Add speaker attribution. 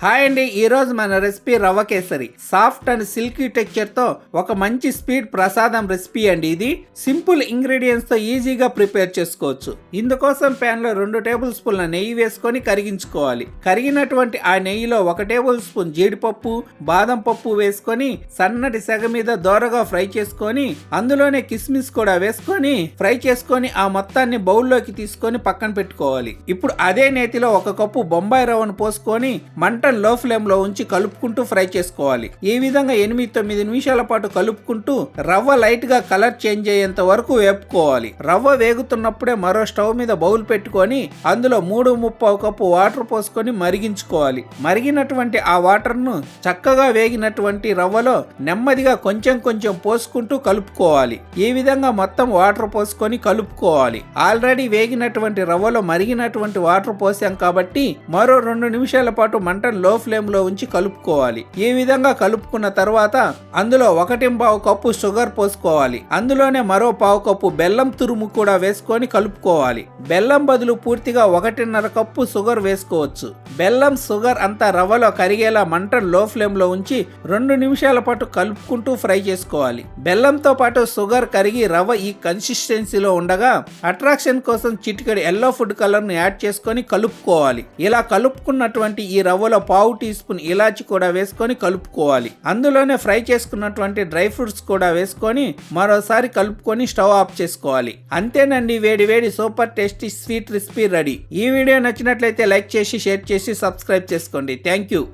Speaker 1: Hi అండి ఈరోజు మన recipe rava kesari. Soft and silky టెక్చర్తో ఒక మంచి స్పీడ్ ప్రసాదం రెసిపీ అండి ఇది. సింపుల్ ఇంగ్రీడియంట్స్తో ఈజీగా ప్రిపేర్ చేసుకోవచ్చు. ఇందుకోసం ప్యాన్లో రెండు టేబుల్ స్పూన్ల నెయ్యి వేసుకొని కరిగించుకోవాలి. కరిగినటువంటి ఆ నెయ్యిలో ఒక టేబుల్ స్పూన్ జీడిపప్పు బాదం పప్పు వేసుకొని సన్నటి సెగ మీద దోరగా ఫ్రై చేసుకొని అందులోనే కిస్మిస్ కూడా వేసుకొని ఫ్రై చేసుకొని ఆ మొత్తాన్ని బౌల్లోకి తీసుకొని పక్కన పెట్టుకోవాలి. ఇప్పుడు అదే నేతిలో ఒక కప్పు బొంబాయి రవ్వను పోసుకొని మంట లో ఫ్లేమ్లో ఉంచి కలుపుకుంటూ ఫ్రై చేసుకోవాలి. ఈ విధంగా ఎనిమిది తొమ్మిది నిమిషాల పాటు కలుపుకుంటూ రవ్వ లైట్గా కలర్ చేంజ్ అయ్యేంత వరకు వేపుకోవాలి. రవ్వ వేగుతున్నప్పుడే మరో స్టవ్ మీద బౌల్ పెట్టుకొని అందులో మూడు ముప్పావు కప్పు వాటర్ పోసుకొని మరిగించుకోవాలి. మరిగినటువంటి ఆ వాటర్ను చక్కగా వేగినటువంటి రవ్వలో నెమ్మదిగా కొంచెం కొంచెం పోసుకుంటూ కలుపుకోవాలి. ఈ విధంగా మొత్తం వాటర్ పోసుకొని కలుపుకోవాలి. ఆల్రెడీ వేగినటువంటి రవ్వలో మరిగినటువంటి వాటర్ పోసాం కాబట్టి మరో రెండు నిమిషాల పాటు మంట లో ఫ్లేమ్లో ఉంచి కలుపుకోవాలి. ఈ విధంగా కలుపుకున్న తర్వాత అందులో ఒకటి పావు కప్పు షుగర్ పోసుకోవాలి. అందులోనే మరో పావు కప్పు బెల్లం తురుము కూడా వేసుకొని కలుపుకోవాలి. బెల్లం బదులు పూర్తిగా ఒకటిన్నర కప్పు షుగర్ వేసుకోవచ్చు. బెల్లం షుగర్ అంతా రవ్వలో కరిగేలా మంట లో ఫ్లేమ్లో ఉంచి రెండు నిమిషాల పాటు కలుపుకుంటూ ఫ్రై చేసుకోవాలి. బెల్లంతో పాటు షుగర్ కరిగి రవ్వ ఈ కన్సిస్టెన్సీలో ఉండగా అట్రాక్షన్ కోసం చిటికెడు ఎల్లో ఫుడ్ కలర్ను యాడ్ చేసుకొని కలుపుకోవాలి. ఇలా కలుపుకున్నటువంటి ఈ రవ్వలో పావు టీ స్పూన్ ఇలాచి కూడా వేసుకొని కలుపుకోవాలి. అందులోనే ఫ్రై చేసుకున్నటువంటి డ్రై ఫ్రూట్స్ కూడా వేసుకొని మరోసారి కలుపుకొని స్టవ్ ఆఫ్ చేసుకోవాలి. అంతేనండి వేడి వేడి super tasty sweet recipe ready. ఈ వీడియో నచ్చినట్లయితే లైక్ చేసి షేర్ చేసి సబ్స్క్రైబ్ చేసుకోండి. Thank you.